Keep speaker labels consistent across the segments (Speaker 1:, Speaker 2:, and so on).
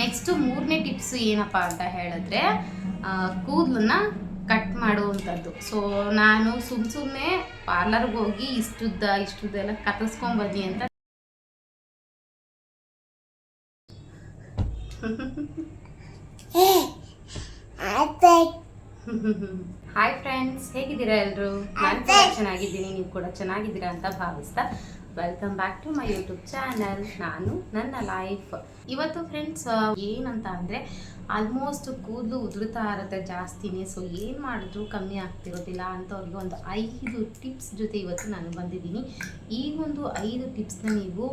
Speaker 1: Next ಮೂರನೇ tips ಏನಪ್ಪ ಅಂತ ಹೇಳಿದ್ರೆ ಕೂದಲನ್ನ ಕಟ್ ಮಾಡುವಂಥದ್ದು. ಸೊ ನಾನು ಸುಮ್ ಸುಮ್ಮನೆ ಪಾರ್ಲರ್ಗೆ ಹೋಗಿ ಇಷ್ಟುದ್ದ ಇಷ್ಟುದ್ದ ಎಲ್ಲ ಕತ್ತರಿಸ್ಕೊಂಬನ್ನಿ ಅಂತ. ಹಾಯ್ ಫ್ರೆಂಡ್ಸ್ ಹೇಗಿದ್ದೀರಾ ಎಲ್ಲರೂ ನಾನು ಕೂಡ ಚೆನ್ನಾಗಿದ್ದೀನಿ ನೀವು ಕೂಡ ಚೆನ್ನಾಗಿದ್ದೀರಾ ಅಂತ ಭಾವಿಸ್ತಾ. Welcome back to my YouTube channel ನಾನು ನನ್ನ ಲೈಫ್ ಇವತ್ತು ಫ್ರೆಂಡ್ಸ್ ಏನಂತ ಅಂದರೆ ಆಲ್ಮೋಸ್ಟ್ ಕೂದಲು ಉದುರುತ್ತಾ ಇರುತ್ತೆ ಜಾಸ್ತಿನೇ. ಸೊ ಏನು ಮಾಡಿದ್ರು ಕಮ್ಮಿ ಆಗ್ತಿರೋದಿಲ್ಲ ಅಂಥವ್ರಿಗೆ ಒಂದು ಐದು ಟಿಪ್ಸ್ ಜೊತೆ ಇವತ್ತು ನಾನು ಬಂದಿದ್ದೀನಿ. ಈ ಒಂದು ಐದು ಟಿಪ್ಸ್ನ ನೀವು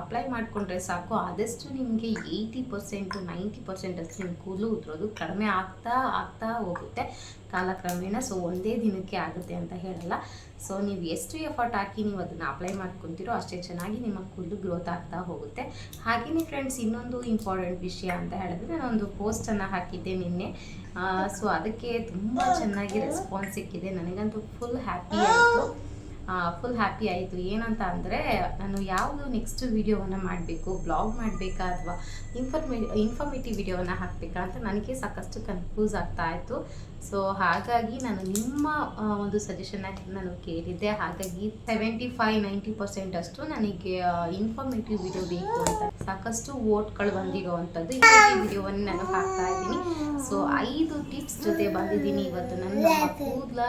Speaker 1: ಅಪ್ಲೈ ಮಾಡಿಕೊಂಡ್ರೆ ಸಾಕು. ಆದಷ್ಟು ನಿಮಗೆ ಏಯ್ಟಿ ಪರ್ಸೆಂಟು ನೈಂಟಿ ಪರ್ಸೆಂಟ್ ಅಷ್ಟು ನಿಮ್ಮ ಕೂದಲು ಉದುರೋದು ಕಡಿಮೆ ಆಗ್ತಾ ಆಗ್ತಾ ಹೋಗುತ್ತೆ ಕಾಲಕ್ರಮೇಣ. ಸೊ ಒಂದೇ ದಿನಕ್ಕೆ ಆಗುತ್ತೆ ಅಂತ ಹೇಳಲ್ಲ. ಸೊ ನೀವು ಎಷ್ಟು ಎಫರ್ಟ್ ಹಾಕಿ ನೀವು ಅದನ್ನು ಅಪ್ಲೈ ಮಾಡ್ಕೊತೀರೋ ಅಷ್ಟೇ ಚೆನ್ನಾಗಿ ನಿಮ್ಮ ಕೂದಲು ಗ್ರೋತ್ ಆಗ್ತಾ ಹೋಗುತ್ತೆ. ಹಾಗೆಯೇ ಫ್ರೆಂಡ್ಸ್ ಇನ್ನೊಂದು ಇಂಪಾರ್ಟೆಂಟ್ ವಿಷಯ ಅಂತ ಹೇಳಿದ್ರೆ ನಾನೊಂದು ಪೋಸ್ಟನ್ನು ಹಾಕಿದ್ದೆ ನಿನ್ನೆ. ಸೊ ಅದಕ್ಕೆ ತುಂಬ ಚೆನ್ನಾಗಿ ರೆಸ್ಪಾನ್ಸ್ ಸಿಕ್ಕಿದೆ. ನನಗಂತೂ ಫುಲ್ ಹ್ಯಾಪಿ ಆಯಿತು. ಫುಲ್ ಹ್ಯಾಪಿ ಆಯಿತು. ಏನಂತ ಅಂದರೆ, ನಾನು ಯಾವುದು ನೆಕ್ಸ್ಟ್ ವೀಡಿಯೋವನ್ನು ಮಾಡಬೇಕು ಬ್ಲಾಗ್ ಮಾಡಬೇಕಾ ಅಥವಾ ಇನ್ಫಾರ್ಮೇ ಇನ್ಫಾರ್ಮೇಟಿವ್ ವಿಡಿಯೋವನ್ನು ಹಾಕಬೇಕಾ ಅಂತ ನನಗೆ ಸಾಕಷ್ಟು ಕನ್ಫ್ಯೂಸ್ ಆಗ್ತಾ ಇತ್ತು. ಸೊ ಹಾಗಾಗಿ ನಾನು ನಿಮ್ಮ ಒಂದು ಸಜೆಷನ್ನ ನಾನು ಕೇಳಿದ್ದೆ. ಹಾಗಾಗಿ ಸೆವೆಂಟಿ ಫೈವ್ ನೈಂಟಿ ಪರ್ಸೆಂಟ್ ಅಷ್ಟು ನನಗೆ ಇನ್ಫಾರ್ಮೇಟಿವ್ ವಿಡಿಯೋ ಬೇಕು ಅಂತ. ಸಾಕಷ್ಟು ಓಟ್ಗಳು ಬಂದಿರುವಂಥದ್ದು ಈ ವಿಡಿಯೋವನ್ನು ನಾನು ಹಾಕ್ತಾ ಇದ್ದೀನಿ. ಸೊ ಐದು ಟಿಪ್ಸ್ ಜೊತೆ ಬಂದಿದ್ದೀನಿ ಇವತ್ತು. ನನ್ನ ಕೂದಲ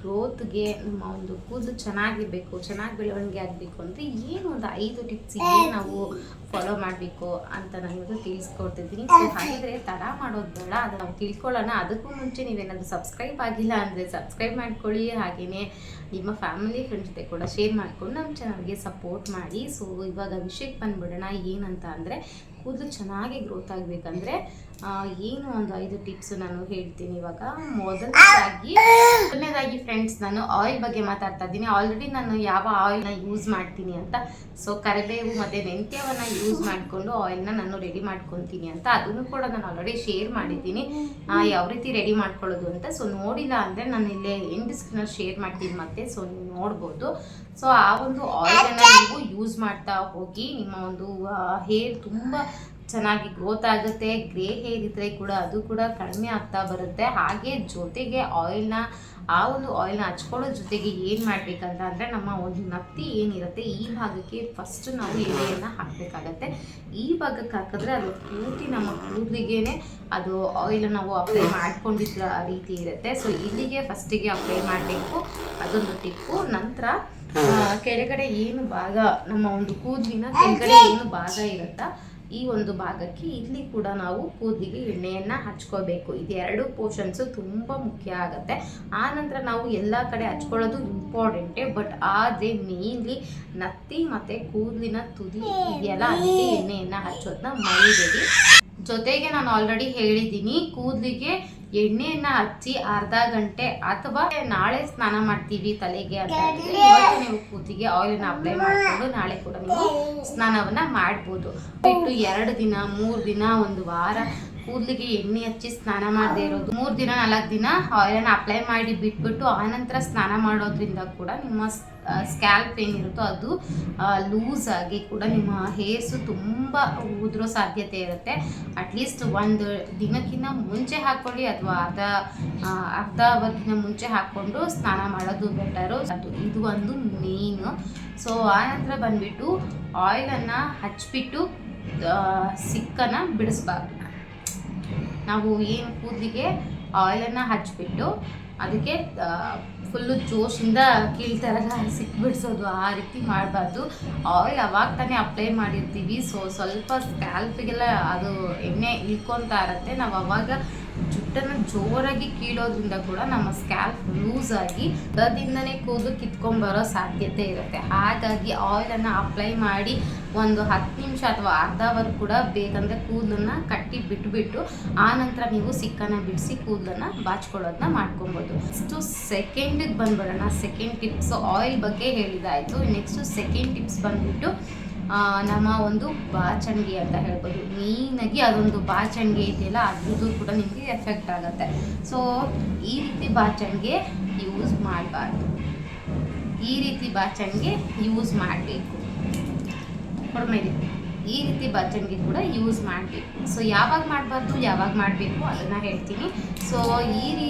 Speaker 1: ಗ್ರೋತ್ಗೆ ನಮ್ಮ ಒಂದು ಕೂದಲು ಚೆನ್ನಾಗಿರ್ಬೇಕು, ಚೆನ್ನಾಗಿ ಬೆಳವಣಿಗೆ ಆಗಬೇಕು ಅಂದರೆ ಏನು ಒಂದು ಐದು ಟಿಪ್ಸ್ ಇದೆ ನಾವು ಫಾಲೋ ಮಾಡಬೇಕು ಅಂತ ನಾನು ತಿಳಿಸ್ಕೊಡ್ತಿದ್ದೀನಿ. ಸೊ ಹಾಗಿದ್ರೆ ತಡ ಮಾಡೋದು ಬೇಡ. ಅದು ನಾವು ತಿಳ್ಕೊಳ್ಳೋಣ. ಅದಕ್ಕೂ ಮುಂಚೆ ನೀವೇನಾದರೂ ಸಬ್ಸ್ಕ್ರೈಬ್ ಆಗಿಲ್ಲ ಅಂದರೆ ಸಬ್ಸ್ಕ್ರೈಬ್ ಮಾಡ್ಕೊಳ್ಳಿ. ಹಾಗೆಯೇ ನಿಮ್ಮ ಫ್ಯಾಮಿಲಿ ಫ್ರೆಂಡ್ಸ್ ಜೊತೆ ಕೂಡ ಶೇರ್ ಮಾಡಿಕೊಂಡು ನಮ್ಮ ಚಾನಲ್ಗೆ ಸಪೋರ್ಟ್ ಮಾಡಿ. ಸೊ ಇವಾಗ ವಿಷಯಕ್ಕೆ ಬಂದ್ಬಿಡೋಣ. ಏನಂತ ಅಂದರೆ ಕೂದಲು ಚೆನ್ನಾಗಿ ಗ್ರೋತ್ ಆಗಬೇಕಂದ್ರೆ ಏನು ಒಂದು ಐದು ಟಿಪ್ಸ್ ನಾನು ಹೇಳ್ತೀನಿ ಇವಾಗ. ಮೊದಲನೇದಾಗಿ ಮೊದಲನೇದಾಗಿ ಫ್ರೆಂಡ್ಸ್ ನಾನು ಆಯಿಲ್ ಬಗ್ಗೆ ಮಾತಾಡ್ತಾ ಇದ್ದೀನಿ. ಆಲ್ರೆಡಿ ನಾನು ಯಾವ ಆಯಿಲ್ನ ಯೂಸ್ ಮಾಡ್ತೀನಿ ಅಂತ. ಸೊ ಕರಿಬೇವು ಮತ್ತು ಮೆಂತ್ಯವನ್ನು ಯೂಸ್ ಮಾಡಿಕೊಂಡು ಆಯಿಲ್ನ ನಾನು ರೆಡಿ ಮಾಡ್ಕೊತೀನಿ ಅಂತ. ಅದನ್ನು ಕೂಡ ನಾನು ಆಲ್ರೆಡಿ ಶೇರ್ ಮಾಡಿದ್ದೀನಿ. ಯಾವ ರೀತಿ ರೆಡಿ ಮಾಡ್ಕೊಳ್ಳೋದು ಅಂತ. ಸೊ ನೋಡಿಲ್ಲ ಅಂದರೆ ನಾನು ಇಲ್ಲೇ ಎಂಡ್ ಸ್ಕ್ರೀನಲ್ಲಿ ಶೇರ್ ಮಾಡ್ತೀನಿ ಮತ್ತೆ. ಸೊ ನೀವು ನೋಡ್ಬೋದು. ಸೊ ಆ ಒಂದು ಆಯಿಲನ್ನು ನೀವು ಯೂಸ್ ಮಾಡ್ತಾ ಹೋಗಿ ನಿಮ್ಮ ಒಂದು ಹೇರ್ ತುಂಬ ಚೆನ್ನಾಗಿ ಗ್ರೋತ್ ಆಗುತ್ತೆ. ಗ್ರೇ ಹೇರ್ ಇದ್ರೆ ಕೂಡ ಅದು ಕೂಡ ಕಡಿಮೆ ಆಗ್ತಾ ಬರುತ್ತೆ. ಹಾಗೆ ಜೊತೆಗೆ ಆಯಿಲ್ನ ಆ ಒಂದು ಆಯಿಲ್ನ ಹಚ್ಕೊಳ್ಳೋ ಜೊತೆಗೆ ಏನು ಮಾಡಬೇಕಂತ ಅಂದರೆ ನಮ್ಮ ಒಂದು ನತ್ತಿ ಏನಿರುತ್ತೆ ಈ ಭಾಗಕ್ಕೆ ಫಸ್ಟ್ ನಾವು ಎಣ್ಣೆಯನ್ನು ಹಾಕಬೇಕಾಗತ್ತೆ. ಈ ಭಾಗಕ್ಕೆ ಹಾಕಿದ್ರೆ ಅದು ಪೂರ್ತಿ ನಮ್ಮ ಕೂದಲಿಗೆ ಅದು ಆಯಿಲ್ ನಾವು ಅಪ್ಲೈ ಮಾಡ್ಕೊಂಡಿದ್ದ ರೀತಿ ಇರುತ್ತೆ. ಸೊ ಇಲ್ಲಿಗೆ ಫಸ್ಟಿಗೆ ಅಪ್ಲೈ ಮಾಡಬೇಕು. ಅದೊಂದು ಟಿಪ್ಪು. ನಂತರ ಕೆಳಗಡೆ ಏನು ಭಾಗ ನಮ್ಮ ಒಂದು ಕೂದಲಿನ ಕೆಳಗಡೆ ಏನು ಭಾಗ ಇರುತ್ತಾ ಈ ಒಂದು ಭಾಗಕ್ಕೆ ಇಲ್ಲಿ ಕೂಡ ನಾವು ಕೂದಲಿಗೆ ಎಣ್ಣೆಯನ್ನ ಹಚ್ಕೋಬೇಕು. ಇದೆರಡು ಪೋರ್ಷನ್ಸ್ ತುಂಬ ಮುಖ್ಯ ಆಗುತ್ತೆ. ಆ ನಂತರ ನಾವು ಎಲ್ಲ ಕಡೆ ಹಚ್ಕೊಳ್ಳೋದು ಇಂಪಾರ್ಟೆಂಟ್ ಬಟ್ ಆದರೆ ಮೇನ್ಲಿ ನತ್ತಿ ಮತ್ತೆ ಕೂದಲಿನ ತುದಿ ಇದೆಯಲ್ಲ ಅದಕ್ಕೆ ಎಣ್ಣೆಯನ್ನು ಹಚ್ಚೋದನ್ನ ಮೈಬೇಡಿ. ಜೊತೆಗೆ ನಾನು ಆಲ್ರೆಡಿ ಹೇಳಿದ್ದೀನಿ ಕೂದಲಿಗೆ ಎಣ್ಣೆಯನ್ನ ಹಚ್ಚಿ ಅರ್ಧ ಗಂಟೆ ಅಥವಾ ನಾಳೆ ಸ್ನಾನ ಮಾಡ್ತೀವಿ ತಲೆಗೆ ಅಂತ ಇವತ್ತು ನೀವು ಕೂತಿಗೆ ಆಯಿಲ್ನ ಅಪ್ಲೈ ಮಾಡಿಕೊಂಡು ನಾಳೆ ಕೂಡ ನೀವು ಸ್ನಾನವನ್ನ ಮಾಡ್ಬೋದು. ಬಿಟ್ಟು ಎರಡು ದಿನ ಮೂರು ದಿನ ಒಂದು ವಾರ ಕೂದಲಿಗೆ ಎಣ್ಣೆ ಹಚ್ಚಿ ಸ್ನಾನ ಮಾಡದೇ ಇರೋದು. ಮೂರು ದಿನ, ನಾಲ್ಕು ದಿನ ಆಯಿಲನ್ನು ಅಪ್ಲೈ ಮಾಡಿ ಬಿಟ್ಬಿಟ್ಟು ಆನಂತರ ಸ್ನಾನ ಮಾಡೋದ್ರಿಂದ ಕೂಡ ನಿಮ್ಮ ಸ್ಕ್ಯಾಲ್ಪ್ ಏನಿರುತ್ತೋ ಅದು ಲೂಸ್ ಆಗಿ ಕೂಡ ನಿಮ್ಮ ಹೇರ್ಸು ತುಂಬ ಉದುರೋ ಸಾಧ್ಯತೆ ಇರುತ್ತೆ. ಅಟ್ಲೀಸ್ಟ್ ಒಂದು ದಿನಕ್ಕಿಂತ ಮುಂಚೆ ಹಾಕ್ಕೊಳ್ಳಿ ಅಥವಾ ಅರ್ಧ ಅರ್ಧ ಅವಧಿನ ಮುಂಚೆ ಹಾಕ್ಕೊಂಡು ಸ್ನಾನ ಮಾಡೋದು ಬೆಟರು ಅದು, ಇದು ಒಂದು ಮೇಯ್ನು ಸೊ ಆನಂತರ ಬಂದ್ಬಿಟ್ಟು ಆಯಿಲನ್ನು ಹಚ್ಚಿಬಿಟ್ಟು ಸಿಕ್ಕನ್ನು ಬಿಡಿಸ್ಬಾರ್ದು. ನಾವು ಏನು ಕೂದಲಿಗೆ ಆಯಿಲನ್ನು ಹಚ್ಚಿಬಿಟ್ಟು ಅದಕ್ಕೆ ಫುಲ್ಲು ಜೋಶಿಂದ ಕೀಳ್ತಾರಲ್ಲ ಸಿಕ್ಬಿಡ್ಸೋದು, ಆ ರೀತಿ ಮಾಡಬಾರ್ದು. ಆಯಿಲ್ ಅವಾಗ ತಾನೇ ಅಪ್ಲೈ ಮಾಡಿರ್ತೀವಿ. ಸೊ ಸ್ವಲ್ಪ ಸ್ಕ್ಯಾಲ್ಪಿಗೆಲ್ಲ ಅದು ಎಣ್ಣೆ ಇಳ್ಕೊತಾ ಇರತ್ತೆ. ನಾವು ಅವಾಗ ಜುಟ್ಟನ್ನು ಜೋರಾಗಿ ಕೀಳೋದ್ರಿಂದ ಕೂಡ ನಮ್ಮ ಸ್ಕ್ಯಾಲ್ಫ್ ಲೂಸ್ ಆಗಿ ಅದರಿಂದನೇ ಕೂದಲು ಕಿತ್ಕೊಂಡ್ಬರೋ ಸಾಧ್ಯತೆ ಇರುತ್ತೆ. ಹಾಗಾಗಿ ಆಯಿಲನ್ನು ಅಪ್ಲೈ ಮಾಡಿ ಒಂದು ಹತ್ತು ನಿಮಿಷ ಅಥವಾ ಅರ್ಧ ಅವರ್ ಕೂಡ ಬೇಕಂದರೆ ಕೂದಲನ್ನು ಕಟ್ಟಿ ಬಿಟ್ಬಿಟ್ಟು ಆ ನಂತರ ನೀವು ಸಿಕ್ಕನ್ನು ಬಿಡಿಸಿ ಕೂದಲನ್ನು ಬಾಚ್ಕೊಳ್ಳೋದನ್ನ ಮಾಡ್ಕೊಬೋದು. ನೆಕ್ಸ್ಟು ಸೆಕೆಂಡಿಗೆ ಬಂದ್ಬಿಡೋಣ. ಸೆಕೆಂಡ್ ಟಿಪ್ಸ್ ಆಯಿಲ್ ಬಗ್ಗೆ ಹೇಳಿದಾಯಿತು. ನೆಕ್ಸ್ಟು ಸೆಕೆಂಡ್ ಟಿಪ್ಸ್ ಬಂದ್ಬಿಟ್ಟು ನಮ್ಮ ಒಂದು ಬಾಚಣಿಗೆ ಅಂತ ಹೇಳ್ಬೋದು. ಮೇಯ್ನಾಗಿ ಅದೊಂದು ಬಾಚಣಿಗೆ ಇದೆಯಲ್ಲ, ಅದ್ರದ್ದು ಕೂಡ ನಿಮಗೆ ಎಫೆಕ್ಟ್ ಆಗುತ್ತೆ. ಸೊ ಈ ರೀತಿ ಬಾಚಣಿಗೆ ಯೂಸ್ ಮಾಡಬಾರ್ದು. ಈ ರೀತಿ ಬಾಚಣಿಗೆ ಯೂಸ್ ಮಾಡಬೇಕು. ಕೊಡ್ಮೇಲೆ ಈ ರೀತಿ ಬಾಚಣಿಗೆ ಕೂಡ ಯೂಸ್ ಮಾಡಬೇಕು. ಸೊ ಯಾವಾಗ ಮಾಡಬಾರ್ದು, ಯಾವಾಗ ಮಾಡಬೇಕು ಅದನ್ನು ಹೇಳ್ತೀನಿ. ಸೊ ಈ ರೀ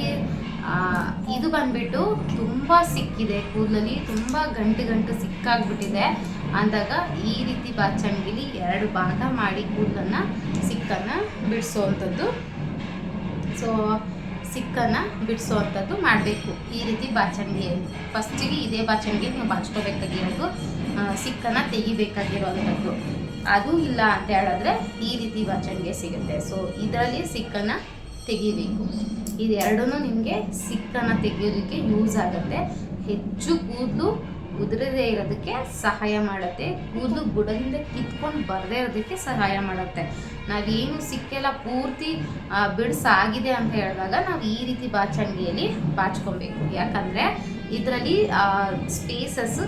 Speaker 1: ಇದು ಬಂದ್ಬಿಟ್ಟು ತುಂಬ ಸಿಕ್ಕಿದೆ. ಕೂದಲಲ್ಲಿ ತುಂಬ ಗಂಟು ಗಂಟು ಸಿಕ್ಕಾಗ್ಬಿಟ್ಟಿದೆ. ಅಂದಾಗ ಈ ರೀತಿ ಬಾಚಣಿಗೆಲಿ ಎರಡು ಭಾಗ ಮಾಡಿ ಕೂದಲನ್ನು ಸಿಕ್ಕನ್ನು ಬಿಡಿಸೋವಂಥದ್ದು ಸೊ ಸಿಕ್ಕನ್ನು ಬಿಡಿಸೋವಂಥದ್ದು ಮಾಡಬೇಕು ಈ ರೀತಿ ಬಾಚಣಿಗೆಯಲ್ಲಿ. ಫಸ್ಟಿಗೆ ಇದೇ ಬಾಚಣಿಗೆ ನೀವು ಬಾಚ್ಕೋಬೇಕಾಗಿರೋದು ಸಿಕ್ಕನ್ನು ತೆಗಿಬೇಕಾಗಿರೋವಂಥದ್ದು ಅದು ಇಲ್ಲ ಅಂತ ಹೇಳಿದ್ರೆ ಈ ರೀತಿ ಬಾಚಣಿಗೆ ಸಿಗುತ್ತೆ. ಸೊ ಇದರಲ್ಲಿ ಸಿಕ್ಕನ್ನು ತೆಗಿಬೇಕು. ಇದೆರಡೂ ನಿಮಗೆ ಸಿಕ್ಕನ್ನು ತೆಗೆಯೋದಕ್ಕೆ ಯೂಸ್ ಆಗುತ್ತೆ. ಹೆಚ್ಚು ಕೂದಲು ಉದುರದೇ ಇರೋದಕ್ಕೆ ಸಹಾಯ ಮಾಡುತ್ತೆ. ಕೂದಲು ಬುಡದಿಂದ ಕಿತ್ಕೊಂಡು ಬರದೇ ಇರೋದಕ್ಕೆ ಸಹಾಯ ಮಾಡುತ್ತೆ. ನಾವೇನು ಸಿಕ್ಕೆಲ್ಲ ಪೂರ್ತಿ ಬಿಡ್ಸಾಗಿದೆ ಅಂತ ಹೇಳಿದಾಗ ನಾವು ಈ ರೀತಿ ಬಾಚಣಿಗೆಯಲ್ಲಿ ಬಾಚ್ಕೊಬೇಕು. ಯಾಕಂದರೆ ಇದರಲ್ಲಿ ಸ್ಪೇಸಸ್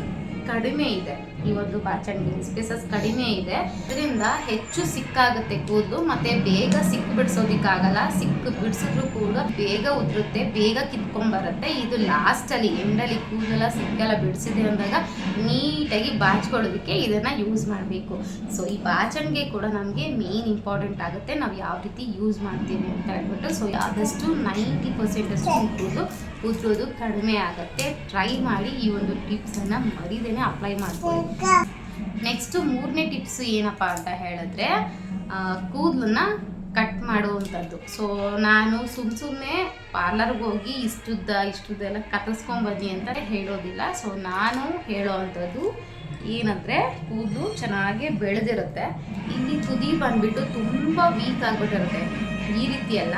Speaker 1: ಕಡಿಮೆ ಇದೆ. ಈ ಒಂದು ಬಾಚಣಿಗೆ ಸ್ಪೇಸಸ್ ಕಡಿಮೆ ಇದೆ. ಇದರಿಂದ ಹೆಚ್ಚು ಸಿಕ್ಕಾಗುತ್ತೆ ಕೂದಲು, ಮತ್ತೆ ಬೇಗ ಸಿಕ್ಕು ಬಿಡಿಸೋದಿಕ್ಕಾಗಲ್ಲ. ಸಿಕ್ಕು ಬಿಡಿಸಿದ್ರು ಕೂಡ ಬೇಗ ಉದುರುತ್ತೆ, ಬೇಗ ಕಿತ್ಕೊಂಡ್ ಬರುತ್ತೆ ಇದು ಲಾಸ್ಟ್ ಅಲ್ಲಿ ಎಂಡಲ್ಲಿ ಕೂದಲ ಸಿಕ್ಕೆಲ್ಲ ಬಿಡಿಸಿದೆ ಅಂದಾಗ ನೀಟಾಗಿ ಬಾಚ್ಕೊಳ್ಳೋದಕ್ಕೆ ಇದನ್ನ ಯೂಸ್ ಮಾಡಬೇಕು. ಸೊ ಈ ಬಾಚಣಿಗೆ ಕೂಡ ನಮಗೆ ಮೇನ್ ಇಂಪಾರ್ಟೆಂಟ್ ಆಗುತ್ತೆ ನಾವು ಯಾವ ರೀತಿ ಯೂಸ್ ಮಾಡ್ತೀವಿ ಅಂತ ಹೇಳ್ಬಿಟ್ಟು. ಸೊ ಆದಷ್ಟು ನೈಂಟಿ ಪರ್ಸೆಂಟ್ ಅಷ್ಟು ಕೂದಲು ಉದುರೋದು ಕಡಿಮೆ ಆಗುತ್ತೆ. ಟ್ರೈ ಮಾಡಿ ಈ ಒಂದು ಟಿಪ್ಸನ್ನು ಮರಿದೇನೆ ಅಪ್ಲೈ ಮಾಡ್ಕೊಳ್ಳಿ. ನೆಕ್ಸ್ಟ್ ಮೂರನೇ ಟಿಪ್ಸ್ ಏನಪ್ಪ ಅಂತ ಹೇಳಿದ್ರೆ ಕೂದಲನ್ನ ಕಟ್ ಮಾಡುವಂಥದ್ದು. ಸೊ ನಾನು ಸುಮ್ಮ ಸುಮ್ಮನೆ ಪಾರ್ಲರ್ಗೆ ಹೋಗಿ ಇಷ್ಟುದ್ದ, ಇಷ್ಟುದ್ದೆಲ್ಲ ಕತ್ತರಿಸ್ಕೊಂಬನ್ನಿ ಅಂತ ಹೇಳೋದಿಲ್ಲ. ಸೊ ನಾನು ಹೇಳೋ ಅಂಥದ್ದು ಏನಂದರೆ, ಕೂದಲು ಚೆನ್ನಾಗಿ ಬೆಳೆದಿರುತ್ತೆ. ಇಲ್ಲಿ ತುದಿ ಬಂದ್ಬಿಟ್ಟು ತುಂಬ ವೀಕ್ ಆಗಿಬಿಟ್ಟಿರುತ್ತೆ. ಈ ರೀತಿ ಎಲ್ಲ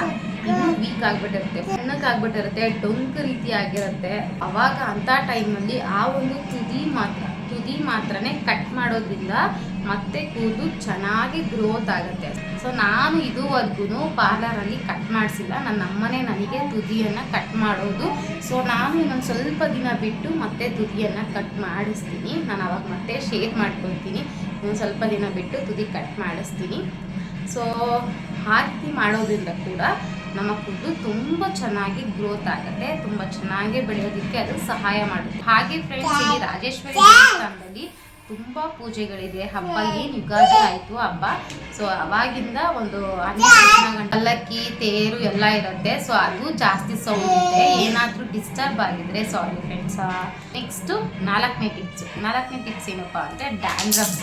Speaker 1: ವೀಕ್ ಆಗಿಬಿಟ್ಟಿರುತ್ತೆ. ಸಣ್ಣಕ್ಕಾಗ್ಬಿಟ್ಟಿರುತ್ತೆ ಡೊಂಕ್ ರೀತಿ ಆಗಿರುತ್ತೆ. ಅವಾಗ ಅಂಥ ಟೈಮಲ್ಲಿ ಆ ಒಂದು ತುದಿ ಮಾತ್ರ ತುದಿ ಮಾತ್ರನೇ ಕಟ್ ಮಾಡೋದ್ರಿಂದ ಮತ್ತೆ ಕೂದಲು ಚೆನ್ನಾಗಿ ಗ್ರೋತ್ ಆಗುತ್ತೆ. ಸೊ ನಾನು ಇದುವರೆಗೂ ಪಾರ್ಲರಲ್ಲಿ ಕಟ್ ಮಾಡಿಸಿಲ್ಲ. ನನ್ನ ಅಮ್ಮನೇ ನನಗೆ ತುದಿಯನ್ನು ಕಟ್ ಮಾಡೋದು. ಸೊ ನಾನು ಇನ್ನೊಂದು ಸ್ವಲ್ಪ ದಿನ ಬಿಟ್ಟು ಮತ್ತೆ ತುದಿಯನ್ನು ಕಟ್ ಮಾಡಿಸ್ತೀನಿ. ನಾನು ಅವಾಗ ಮತ್ತೆ ಶೇರ್ ಮಾಡ್ಕೊಳ್ತೀನಿ. ಇನ್ನೊಂದು ಸ್ವಲ್ಪ ದಿನ ಬಿಟ್ಟು ತುದಿ ಕಟ್ ಮಾಡಿಸ್ತೀನಿ. ಸೊ ರೀತಿ ಮಾಡೋದ್ರಿಂದ ಕೂಡ ನಮ್ಮ ಕೂದಲು ತುಂಬ ಚೆನ್ನಾಗಿ ಗ್ರೋತ್ ಆಗುತ್ತೆ, ತುಂಬ ಚೆನ್ನಾಗಿ ಬೆಳೆಯೋದಕ್ಕೆ ಅದು ಸಹಾಯ ಮಾಡುತ್ತೆ. ಹಾಗೆ ಫ್ರೆಂಡ್ಸ್ ಇಲ್ಲಿ ರಾಜೇಶ್ವರಿ ದೇವಸ್ಥಾನದಲ್ಲಿ ತುಂಬ ಪೂಜೆಗಳಿದೆ. ಹಬ್ಬ ಏನು ಯುಗಾದಿ ಆಯಿತು ಹಬ್ಬ. ಸೊ ಅವಾಗಿಂದ ಒಂದು ಹನ್ನೆರಡು ಗಂಟೆ ತೇರು ಎಲ್ಲ ಇರುತ್ತೆ. ಸೊ ಅದು ಜಾಸ್ತಿ ಸೌಂಡ್ ಇದೆ ಏನಾದರೂ ಡಿಸ್ಟರ್ಬ್ ಆಗಿದ್ರೆ ಸಾರಿ ಫ್ರೆಂಡ್ಸ್ ನೆಕ್ಸ್ಟು ನಾಲ್ಕನೇ ಟಿಪ್ಸ್ ನಾಲ್ಕನೇ ಟಿಪ್ಸ್ ಏನಪ್ಪ ಅಂದರೆ ಡ್ಯಾಂಡ್ರಫ್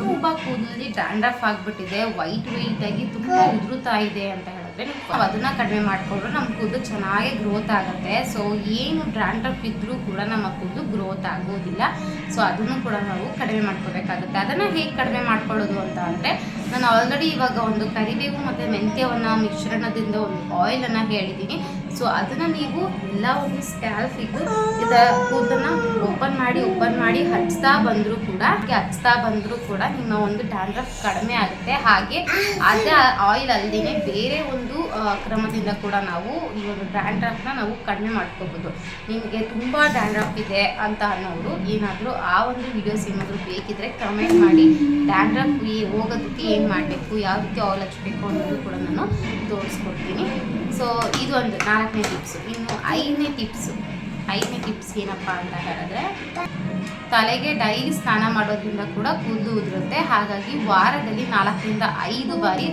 Speaker 1: ತುಂಬ ಕೂದಲಲ್ಲಿ ಡ್ಯಾಂಡ್ರಫ್ ಆಗಿಬಿಟ್ಟಿದೆ. ವೈಟ್ ವೈಟ್ ಆಗಿ ತುಂಬ ಉದುರುತ್ತಾ ಇದೆ ಅಂತ ಹೇಳಿದ್ರೆ ನಾವು ಅದನ್ನ ಕಡಿಮೆ ಮಾಡಿಕೊಂಡ್ರೆ ನಮ್ಮ ಕೂದಲು ಚೆನ್ನಾಗಿ ಗ್ರೋತ್ ಆಗುತ್ತೆ. ಸೊ ಏನು ಡ್ಯಾಂಡ್ರಫ್ ಇದ್ದರೂ ಕೂಡ ನಮ್ಮ ಕೂದಲು ಗ್ರೋತ್ ಆಗೋದಿಲ್ಲ. ಸೊ ಅದನ್ನು ಕೂಡ ನಾವು ಕಡಿಮೆ ಮಾಡ್ಕೋಬೇಕಾಗುತ್ತೆ. ಅದನ್ನು ಹೇಗೆ ಕಡಿಮೆ ಮಾಡ್ಕೊಳ್ಳೋದು ಅಂತ ಅಂದರೆ, ನಾನು ಆಲ್ರೆಡಿ ಇವಾಗ ಒಂದು ಕರಿಬೇವು ಮತ್ತು ಮೆಂತ್ಯವನ್ನು ಮಿಶ್ರಣದಿಂದ ಒಂದು ಆಯಿಲನ್ನು ಹೇಳಿದ್ದೀನಿ ಸೊ ಅದನ್ನು ನೀವು ಎಲ್ಲ ಒಂದು ಸ್ಕ್ಯಾಲ್ಫಿಗೂ ಇದ ಕೂದಲನ್ನ ಓಪನ್ ಮಾಡಿ ಓಪನ್ ಮಾಡಿ ಹಚ್ತಾ ಬಂದರೂ ಕೂಡ ಹಚ್ತಾ ಬಂದರೂ ಕೂಡ ನಿಮ್ಮ ಒಂದು ಡ್ಯಾಂಡ್ರಫ್ ಕಡಿಮೆ ಆಗುತ್ತೆ. ಹಾಗೆ ಅದೇ ಆಯಿಲ್ ಅಲ್ಲದೆ ಬೇರೆ ಒಂದು ಕ್ರಮದಿಂದ ಕೂಡ ನಾವು ಈ ಒಂದು ಡ್ಯಾಂಡ್ರಫ್ನ ನಾವು ಕಡಿಮೆ ಮಾಡ್ಕೋಬೋದು. ನಿಮಗೆ ತುಂಬ ಡ್ಯಾಂಡ್ರಫ್ ಇದೆ ಅಂತ ಅನ್ನೋರು ಏನಾದರೂ ಆ ಒಂದು ವಿಡಿಯೋಸ್ ಏನಾದರೂ ಬೇಕಿದ್ರೆ ಕಮೆಂಟ್ ಮಾಡಿ. ಡ್ಯಾಂಡ್ರಫ್ ಹೋಗೋದಕ್ಕೆ ಏನು ಮಾಡಬೇಕು ಯಾವ ರೀತಿ ಆಯಿಲ್ ಹಚ್ಬೇಕು ಅನ್ನೋದು ಕೂಡ ನಾನು ತೋರಿಸ್ಕೊಡ್ತೀನಿ. ಸೊ ಇದು ಒಂದು ನಾಲ್ಕನೇ ಟಿಪ್ಸು ಇನ್ನು ಐದನೇ ಟಿಪ್ಸು ಐದನೇ ಟಿಪ್ಸ್ ಏನಪ್ಪ ಅಂತ ಹೇಳಿದ್ರೆ, ತಲೆಗೆ ಡೈಲಿ ಸ್ನಾನ ಮಾಡೋದ್ರಿಂದ ಕೂಡ ಕೂದಲು ಉದುರುತ್ತೆ. ಹಾಗಾಗಿ ವಾರದಲ್ಲಿ ನಾಲ್ಕರಿಂದ ಐದು ಬಾರಿ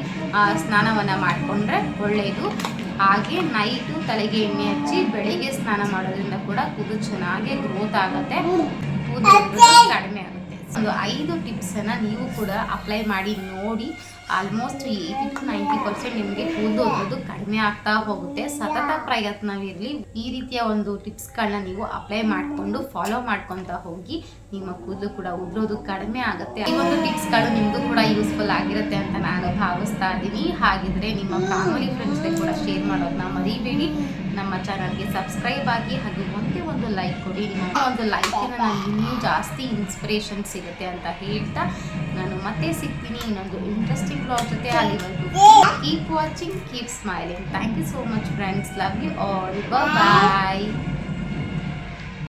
Speaker 1: ಸ್ನಾನವನ್ನ ಮಾಡಿಕೊಂಡ್ರೆ ಒಳ್ಳೆಯದು ಹಾಗೆ ನೈಟು ತಲೆಗೆ ಎಣ್ಣೆ ಹಚ್ಚಿ ಬೆಳಿಗ್ಗೆ ಸ್ನಾನ ಮಾಡೋದ್ರಿಂದ ಕೂಡ ಕೂದಲು ಚೆನ್ನಾಗಿ ಗ್ರೋತ್ ಆಗುತ್ತೆ. ಕೂದಲು ಕಡಿಮೆ ಆಗುತ್ತೆ. ಒಂದು ಐದು ಟಿಪ್ಸನ್ನು ನೀವು ಕೂಡ ಅಪ್ಲೈ ಮಾಡಿ ನೋಡಿ. Almost eighty to ninety percent ನಿಮಗೆ ಉದುರೋದು ಕಡಿಮೆ ಆಗ್ತಾ ಹೋಗುತ್ತೆ. ಸತತ ಪ್ರಯತ್ನವಿರಲಿ. ಈ ರೀತಿಯ ಒಂದು ಟಿಪ್ಸ್ಗಳನ್ನ ನೀವು ಅಪ್ಲೈ ಮಾಡಿಕೊಂಡು ಫಾಲೋ ಮಾಡ್ಕೊತಾ ಹೋಗಿ. ನಿಮ್ಮ ಕೂದಲು ಕೂಡ ಉದುರೋದು ಕಡಿಮೆ ಆಗುತ್ತೆ. ಈ ಒಂದು ಟಿಪ್ಸ್ಗಳು ನಿಮಗೂ ಕೂಡ ಯೂಸ್ಫುಲ್ ಆಗಿರುತ್ತೆ ಅಂತ ನಾನು ಭಾವಿಸ್ತಾ ಇದ್ದೀನಿ. ಹಾಗಿದ್ರೆ ನಿಮ್ಮ ಫ್ಯಾಮಿಲಿ ಫ್ರೆಂಡ್ಸ್ಗೆ ಕೂಡ ಶೇರ್ ಮಾಡೋದನ್ನ ಮರಿಬೇಡಿ. ನಮ್ಮ ಚಾನಲ್ಗೆ ಸಬ್ಸ್ಕ್ರೈಬ್ ಆಗಿ ಹಾಗೆ ಒಂದೇ ಒಂದು ಲೈಕ್ ಕೊಡಿ. ನಿಮ್ಮ ಒಂದು ಲೈಕಿನ ನಾನು ಇನ್ನೂ ಜಾಸ್ತಿ ಇನ್ಸ್ಪಿರೇಷನ್ ಸಿಗುತ್ತೆ ಅಂತ ಹೇಳ್ತಾ ನಾನು ಮತ್ತೆ ಸಿಗ್ತೀನಿ. ಇನ್ನೊಂದು ಇಂಟ್ರೆಸ್ಟಿಂಗ್ ಬ್ಲಾಗ್ ಜೊತೆ ಅಲ್ಲಿವರೆಗೂ keep watching keep smiling thank you so much friends love you all bye